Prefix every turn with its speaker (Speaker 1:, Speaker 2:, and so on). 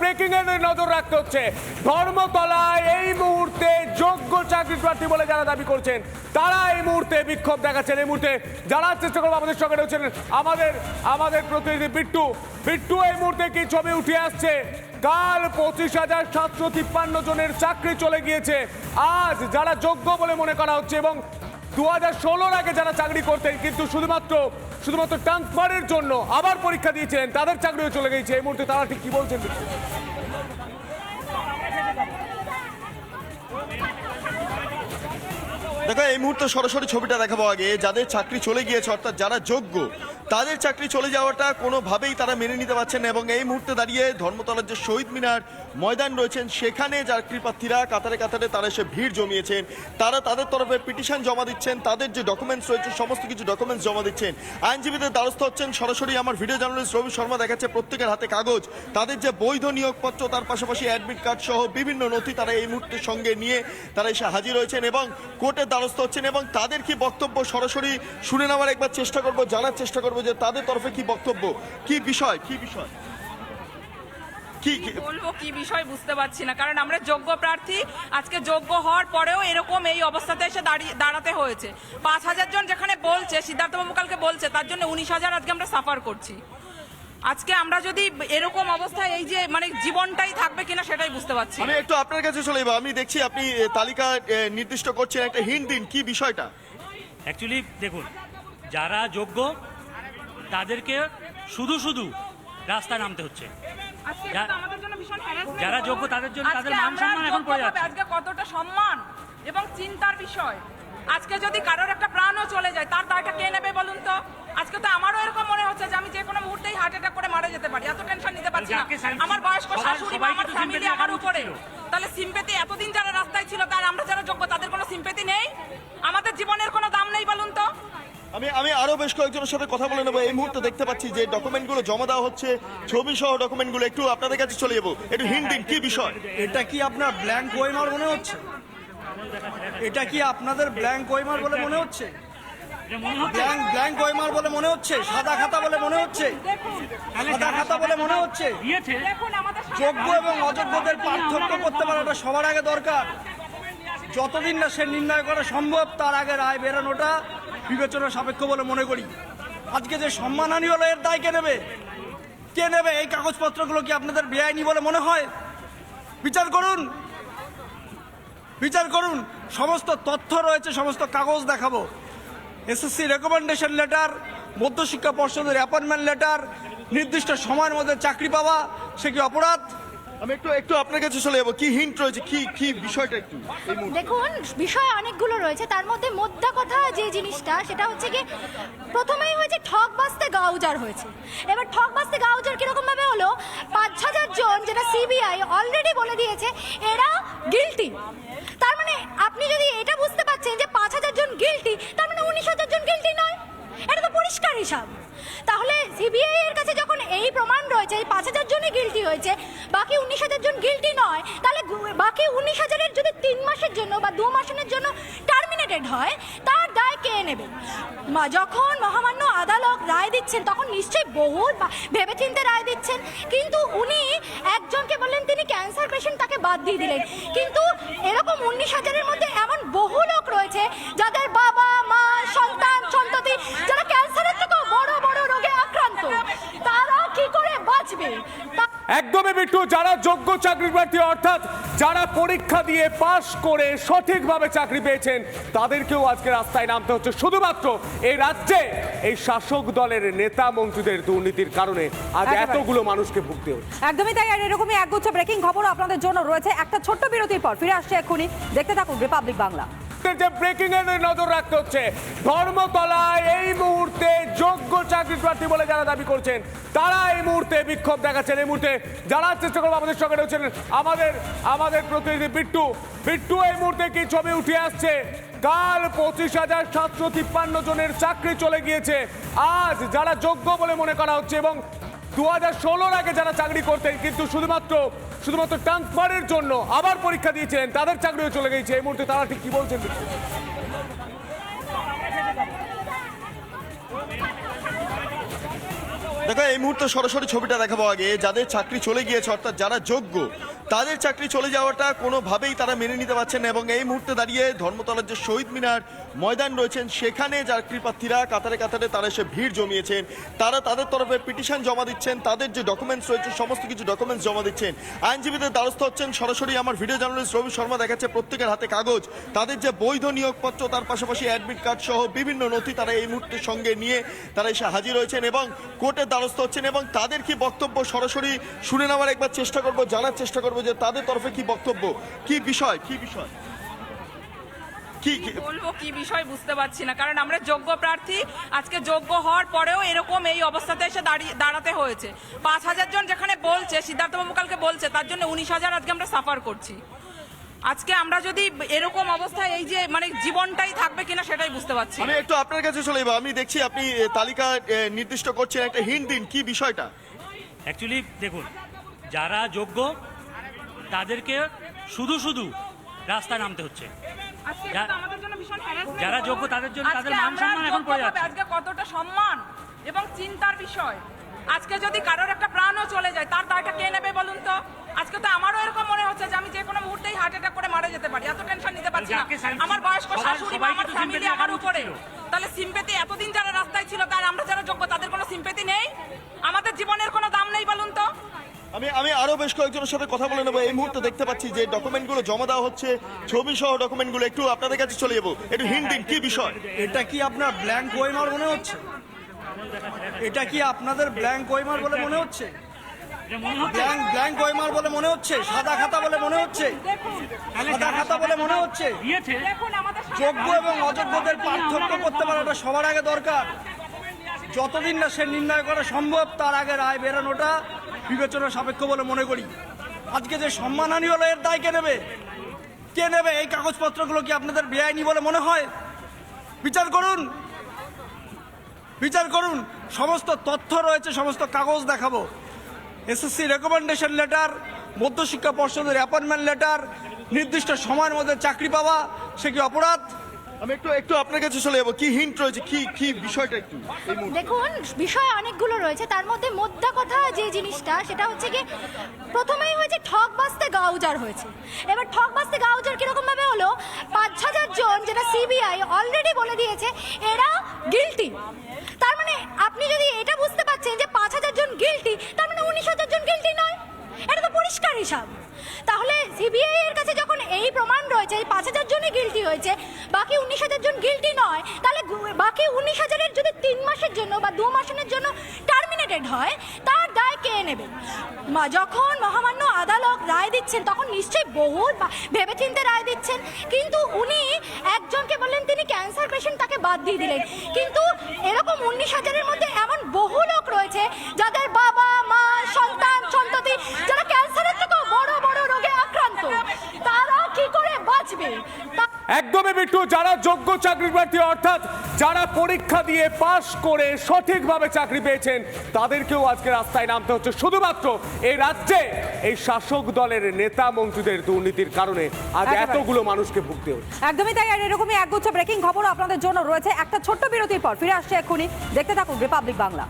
Speaker 1: Breaking এর নজর রাখতে হচ্ছে। ধর্মতলায় এই মুহূর্তে যোগ্য চাকরি প্রার্থী বলে যারা দাবি করছেন, তারা এই মুহূর্তে বিক্ষোভ দেখাচ্ছেন। এই মুহূর্তে যারা চেষ্টা করব আমাদের সঙ্গে রয়েছেন আমাদের আমাদের প্রতিনিধি বিট্টু। বিট্টু, এই মুহূর্তে কি ছবি উঠে আসছে? কাল পঁচিশ হাজার সাতশো তিপ্পান্ন জনের চাকরি চলে গিয়েছে। আজ যারা যোগ্য বলে মনে করা হচ্ছে এবং দু হাজার ষোলোর আগে যারা চাকরি করতেন, কিন্তু শুধুমাত্র শুধুমাত্র ট্রান্সফারের জন্য আবার পরীক্ষা দিয়েছিলেন, তাদের চাকরিও চলে গেছে। এই মুহূর্তে তারা ঠিক কি বলছেন?
Speaker 2: দেখো, এই মুহূর্তে সরাসরি ছবিটা দেখাবো আগে। যাদের চাকরি চলে গিয়েছে, অর্থাৎ যারা যোগ্য তাদের চাকরি চলে যাওয়াটা কোনোভাবেই তারা মেনে নিতে পারছেন না এবং এই মুহূর্তে দাঁড়িয়ে ধর্মতলার যে শহীদ মিনার ময়দান রয়েছেন, সেখানে চাকরি প্রার্থীরা কাতারে কাতারে তারা এসে ভিড় জমিয়েছেন। তারা তাদের তরফে পিটিশন জমা দিচ্ছেন, তাদের যে ডকুমেন্টস রয়েছে, সমস্ত কিছু ডকুমেন্টস জমা দিচ্ছেন। আইনজীবীদের দ্বারস্থ হচ্ছেন সরাসরি আমার ভিডিও জার্নালিস্ট রবি শর্মা, দেখাচ্ছে প্রত্যেকের হাতে কাগজ। তাদের যে বৈধ নিয়োগপত্র, তার পাশাপাশি অ্যাডমিট কার্ড সহ বিভিন্ন নথি তারা এই মুহূর্তে সঙ্গে নিয়ে তারা এসে হাজির হয়েছেন এবং কোর্টের দ্বারস্থ হচ্ছেন এবং তাদের কি বক্তব্য সরাসরি শুনে নেওয়ার একবার চেষ্টা করব, জানার চেষ্টা করব? যে তাদের তরফে কি বক্তব্য? কি বিষয়? কি বিষয়? কি কি-
Speaker 3: বলব কি বিষয় বুঝতে পারছি না। কারণ আমরা যোগ্য প্রার্থী আজকে যোগ্য হওয়ার পরেও এরকম এই অবস্থাতে এসে দাঁড়িয়ে দাঁড়াতে হয়েছে। পাঁচ হাজার জন যেখানে বলছে সিদ্ধার্থবাবু কালকে বলছে তার জন্য উনিশ হাজার আজকে আমরা সাফার করছি। আজকে আমরা যদি এরকম অবস্থায় এই যে মানে জীবনটাই থাকবে কিনা সেটাই বুঝতে পারছি না।
Speaker 2: আমি একটু আপনার কাছে চলে যাব। আমি দেখছি আপনি তালিকা নির্দিষ্ট করছেন। একটা হিন্ট দিন কি বিষয়টা?
Speaker 4: অ্যাকচুয়ালি দেখুন যারা যোগ্য তাদেরকে শুধু শুধু রাস্তায় নামতে হচ্ছে। যারা যোগ্য তাদের জন্য তাদের মান সম্মান এখন পড়ে যাচ্ছে।
Speaker 3: আজকে কতটা সম্মান এবং চিন্তার বিষয়। আজকে যদি কারোর একটা প্রাণও চলে যায় তার দায়টা কে নেবে বলুন তো? আজকে তো আমারও এরকম মনে হচ্ছে যে আমি যে কোনো মুহূর্তেই হার্ট অ্যাটাক করে মারা যেতে পারি। এত টেনশন নিতে পারছি না। আমার বয়স্ক শাশুড়ি বা আমার ফ্যামিলি আমার উপরে। তাহলে সিম্পেতি এতদিন যারা রাস্তায় ছিল তার আমরা যারা যোগ্য তাদের কোনো সিম্পেতি নেই আমাদের জীবনের কোনো দাম নেই বলুন তো
Speaker 2: আমি আমি আরও বেশ কয়েকজনের সাথে কথা বলে নেব। এই মুহূর্তে দেখতে পাচ্ছি যে ডকুমেন্টগুলো জমা দেওয়া হচ্ছে ছবি সহ ডকুমেন্টগুলো একটু আপনাদের কাছে চলে যাব। একটু হিন্ট দিন কি বিষয়?
Speaker 5: এটা কি আপনার ব্ল্যাঙ্ক ওয়েমার মনে হচ্ছে? এটা কি আপনাদের ব্ল্যাঙ্ক ওয়েমার বলে মনে হচ্ছে?
Speaker 4: এটা মনে হচ্ছে
Speaker 5: ব্ল্যাঙ্ক ব্ল্যাঙ্ক ওয়েমার বলে মনে হচ্ছে? সাদা খাতা বলে মনে হচ্ছে? সাদা খাতা বলে মনে হচ্ছে?
Speaker 4: দিয়েছে।
Speaker 3: দেখুন আমাদের
Speaker 5: যোগ্য এবং অযোগ্যদের পার্থক্য করতে পারাটা সবার আগে দরকার। যতদিন না সে নির্ণয় করা সম্ভব তার আগে রায় বেরোনোটা বিবেচনা সাপেক্ষ বলে মনে করি। আজকে যে সম্মানহানি হলো, এর দায় কে নেবে? কে নেবে এই কাগজপত্রগুলো কি আপনাদের বেআইনি বলে মনে হয়? বিচার করুন। বিচার করুন। সমস্ত তথ্য রয়েছে, সমস্ত কাগজ দেখাবো। এসএসসি রেকমেন্ডেশন লেটার মধ্যশিক্ষা পর্ষদের অ্যাপয়েন্টমেন্ট লেটার নির্দিষ্ট সময়ের মধ্যে চাকরি পাওয়া, সে কি অপরাধ?
Speaker 2: আমি একটু একটু আপনার কাছে চলে যাব। কি হিন্ট রয়েছে? কি কি বিষয়টা একটু?
Speaker 6: দেখুন, বিষয় অনেকগুলো রয়েছে। তার মধ্যে মোদ্দা কথা যে জিনিসটা, সেটা হচ্ছে কি প্রথমেই হয়েছে ঠক বাস্তে গাউজার হয়েছে। এবার ঠক বাস্তে গাউজার কীরকম ভাবে হলো? পাঁচ হাজার জন, যেটা সিবিআই অলরেডি বলে দিয়েছে, এরা গিলটি তার মানে আপনি যদি এটা বুঝতে পারছেন যে পাঁচ হাজার জন গিলটি তার মানে উনিশ হাজার জন গিলটি নয়। এটা তো পরিষ্কার হিসাব। তাহলে সিবিআই এর কাছে যখন এই প্রমাণ রয়েছে পাঁচ হাজার জনই গিলটি হয়েছে বাকি উনিশ হাজার জন গিলটি নয়, তাহলে বাকি উনিশ হাজারের যদি তিন মাসের জন্য বা দু মাসের জন্য টার্মিনেটেড হয়, তার দায় কে নেবে? যখন মহামান্য আদালত রায় দিচ্ছেন, তখন নিশ্চয়ই বহু ভেবেচিন্তে রায় দিচ্ছেন। কিন্তু উনি একজনকে বললেন, তিনি ক্যান্সার পেশেন্ট তাকে বাদ দিয়ে দিলেন। কিন্তু এরকম উনিশ হাজারের মধ্যে এমন বহু লোক রয়েছে, যাদের বাবা, মা, সন্তান, সন্ততি, যারা ক্যান্সারের থেকেও বড় বড় রোগে আক্রান্ত, তারা কি করে বাঁচবে?
Speaker 1: একদমই বিট্টু যারা যোগ্য চাকরি প্রার্থী অর্থাৎ যারা পরীক্ষা দিয়ে পাশ করে সঠিকভাবে চাকরি পেয়েছেন তাদেরকেও আজকে রাস্তায় নামতে হচ্ছে। শুধুমাত্র এই রাজ্যে এই শাসক দলের নেতা মন্ত্রীদের দুর্নীতির কারণে আজ এতগুলো মানুষকে ভুগতে হচ্ছে।
Speaker 7: একদমই তাই আর এরকমই একগুচ্ছ ব্রেকিং খবর আপনাদের জন্য রয়েছে। একটা ছোট্ট বিরতির পর ফিরে আসছে এক্ষুনি। দেখতে থাকুন রিপাবলিক বাংলা
Speaker 1: যে ব্রেকিং এর নজর রাখতে হচ্ছে, ধর্মতলায় এই মুহূর্তে যোগ্য চাকরি প্রার্থী বলে যারা দাবি করছেন, তারা এই মুহূর্তে বিক্ষোভ দেখাচ্ছেন। এই মুহূর্তে যারা চেষ্টা করব আমাদের সঙ্গে রয়েছেন আমাদের আমাদের প্রতিনিধি বিট্টু। বিট্টু, এই মুহূর্তে কি ছবি উঠে আসছে? কাল পঁচিশ হাজার সাতশো তিপ্পান্ন জনের চাকরি চলে গিয়েছে। আজ যারা যোগ্য বলে মনে করা হচ্ছে এবং দু হাজার ষোলোর আগে যারা চাকরি করতেন, কিন্তু শুধুমাত্র শুধুমাত্র ট্রান্সফারের জন্য আবার পরীক্ষা দিয়েছিলেন, তাদের চাকরিও চলে গেছে। এই মুহূর্তে তারা ঠিক কি বলছেন?
Speaker 2: দেখো, এই মুহূর্তে সরাসরি ছবিটা দেখাবো আগে। যাদের চাকরি চলে গিয়েছে, অর্থাৎ যারা যোগ্য তাদের চাকরি চলে যাওয়াটা কোনোভাবেই তারা মেনে নিতে পারছেন না এবং এই মুহূর্তে দাঁড়িয়ে ধর্মতলার যে শহীদ মিনার ময়দান রয়েছেন, সেখানে চাকরি প্রার্থীরা কাতারে কাতারে তারা এসে ভিড় জমিয়েছেন। তারা তাদের তরফে পিটিশন জমা দিচ্ছেন, তাদের যে ডকুমেন্টস রয়েছে, সমস্ত কিছু ডকুমেন্টস জমা দিচ্ছেন। আইনজীবীদের দ্বারস্থ হচ্ছেন সরাসরি আমার ভিডিও জার্নালিস্ট রবি শর্মা, দেখাচ্ছে প্রত্যেকের হাতে কাগজ। তাদের যে বৈধ নিয়োগপত্র, তার পাশাপাশি অ্যাডমিট কার্ড সহ বিভিন্ন নথি তারা এই মুহূর্তে সঙ্গে নিয়ে তারা এসে হাজির হয়েছেন এবং কোর্টের দ্বারস্থ হচ্ছেন এবং তাদের কি বক্তব্য সরাসরি শুনে নেওয়ার একবার চেষ্টা করব, জানার চেষ্টা করব? যে তাদের তরফে কি বক্তব্য? কি বিষয়? কি বিষয়? কি কি-
Speaker 3: বলব কি বিষয় বুঝতে পারছি না। কারণ আমরা যোগ্য প্রার্থী আজকে যোগ্য হওয়ার পরেও এরকম এই অবস্থাতে এসে দাঁড়িয়ে দাঁড়াতে হয়েছে। পাঁচ হাজার জন যেখানে বলছে সিদ্ধার্থবাবু কালকে বলছে তার জন্য উনিশ হাজার আজকে আমরা সাফার করছি। আজকে আমরা যদি এরকম অবস্থায় এই যে মানে জীবনটাই থাকবে কিনা সেটাই বুঝতে পারছি না।
Speaker 2: আমি একটু আপনার কাছে চলে যাব। আমি দেখছি আপনি তালিকা নির্দিষ্ট করছেন। একটা হিন্ট দিন কি বিষয়টা?
Speaker 4: অ্যাকচুয়ালি দেখুন যারা যোগ্য তাদেরকে শুধু শুধু রাস্তায় নামতে হচ্ছে। যারা যোগ্য তাদের জন্য তাদের মান সম্মান এখন পড়ে যাচ্ছে।
Speaker 3: আজকে কতটা সম্মান এবং চিন্তার বিষয়। আজকে যদি কারোর একটা প্রাণও চলে যায় তার দায়টা কে নেবে বলুন তো? আজকে তো আমারও এরকম মনে হচ্ছে যে আমি যে কোনো মুহূর্তেই হার্ট অ্যাটাক করে মারা যেতে পারি। এত টেনশন নিতে পারছি না। আমার বয়স্ক শাশুড়ি বা আমার ফ্যামিলি আমার উপরে তাহলে সিম্পেতি এতদিন যারা রাস্তায় ছিল তার আমরা যারা যোগ্য তাদের কোনো সিম্পেতি নেই আমাদের জীবনের কোনো দাম নেই বলুন তো
Speaker 2: আমি আমি আরও বেশ কয়েকজনের সাথে কথা বলে নেব। এই মুহূর্তে দেখতে পাচ্ছি যে ডকুমেন্টগুলো জমা দেওয়া হচ্ছে ছবি সহ ডকুমেন্টগুলো একটু আপনাদের কাছে চলে যাব। একটু হিন্ট দিন কি বিষয়?
Speaker 5: এটা কি আপনার ব্ল্যাঙ্ক ওয়েমার মনে হচ্ছে? এটা কি আপনাদের ব্ল্যাঙ্ক ওয়েমার বলে মনে হচ্ছে?
Speaker 4: এটা মনে হচ্ছে
Speaker 5: ব্ল্যাঙ্ক ব্ল্যাঙ্ক ওয়েমার বলে মনে হচ্ছে? সাদা খাতা বলে মনে হচ্ছে? সাদা খাতা বলে মনে হচ্ছে?
Speaker 4: দিয়েছে
Speaker 3: দেখুন আমাদের
Speaker 5: যোগ্য এবং অযোগ্যদের পার্থক্য করতে পারাটা সবার আগে দরকার। যতদিন না সে নির্ণয় করা সম্ভব তার আগে রায় বেরোনোটা বিবেচনা সাপেক্ষ বলে মনে করি। আজকে যে সম্মানহানি হলো, এর দায় কে নেবে? কে নেবে এই কাগজপত্রগুলো কি আপনাদের বেআইনি বলে মনে হয়? বিচার করুন। বিচার করুন। সমস্ত তথ্য রয়েছে, সমস্ত কাগজ দেখাবো। এসএসসি রেকমেন্ডেশন লেটার মধ্যশিক্ষা পর্ষদের অ্যাপয়েন্টমেন্ট লেটার নির্দিষ্ট সময়ের মধ্যে চাকরি পাওয়া, সে কি অপরাধ?
Speaker 2: আমি একটু একটু আপনার কাছে চলে যাব। কি হিন্ট রয়েছে? কি কি বিষয়টা একটু?
Speaker 6: দেখুন, বিষয় অনেকগুলো রয়েছে। তার মধ্যে মোদ্দা কথা যে জিনিসটা, সেটা হচ্ছে কি প্রথমেই হয়েছে ঠক বাস্তে গাউজার হয়েছে। এবার ঠক বাস্তে গাউজার কীরকম ভাবে হলো? পাঁচ হাজার জন, যেটা সিবিআই অলরেডি বলে দিয়েছে, এরা গিলটি তার মানে আপনি যদি এটা বুঝতে পারছেন যে পাঁচ হাজার জন গিলটি তার মানে উনিশ হাজার জন গিলটি নয়। এটা তো পরিষ্কার হিসাব। তাহলে সিবিআই এর কাছে যখন এই প্রমাণ রয়েছে, এই পাঁচ হাজার জনই গিলটি হয়েছে, বাকি উনিশ হাজার জন গিলটি নয়, তাহলে বাকি উনিশ হাজারের যদি তিন মাসের জন্য বা দু মাসের জন্য টার্মিনেটেড হয়, তার দায় কে নেবে? যখন মহামান্য আদালত রায় দিচ্ছেন, তখন নিশ্চয়ই বহু ভেবেচিন্তে রায় দিচ্ছেন। কিন্তু উনি একজনকে বললেন, তিনি ক্যান্সার পেশেন্ট তাকে বাদ দিয়ে দিলেন। কিন্তু এরকম উনিশ হাজারের মধ্যে এমন বহু লোক রয়েছে, যাদের বাবা, মা, সন্তান, সন্ততি, যারা ক্যান্সারের থেকেও বড় বড় রোগে আক্রান্ত তারা কি করে বাঁচবে?
Speaker 1: একদমই বিট্টু যারা যোগ্য চাকরি প্রার্থী অর্থাৎ যারা পরীক্ষা দিয়ে পাশ করে সঠিকভাবে চাকরি পেয়েছেন তাদেরকেও আজকে রাস্তায় নামতে হচ্ছে। শুধুমাত্র এই রাজ্যে এই শাসক দলের নেতা মন্ত্রীদের দুর্নীতির কারণে আজ এতগুলো মানুষকে ভুগতে হচ্ছে।
Speaker 7: একদমই তাই আর এরকমই একগুচ্ছ ব্রেকিং খবর আপনাদের জন্য রয়েছে। একটা ছোট্ট বিরতির পর ফিরে আসছে এক্ষুনি। দেখতে থাকুন রিপাবলিক বাংলা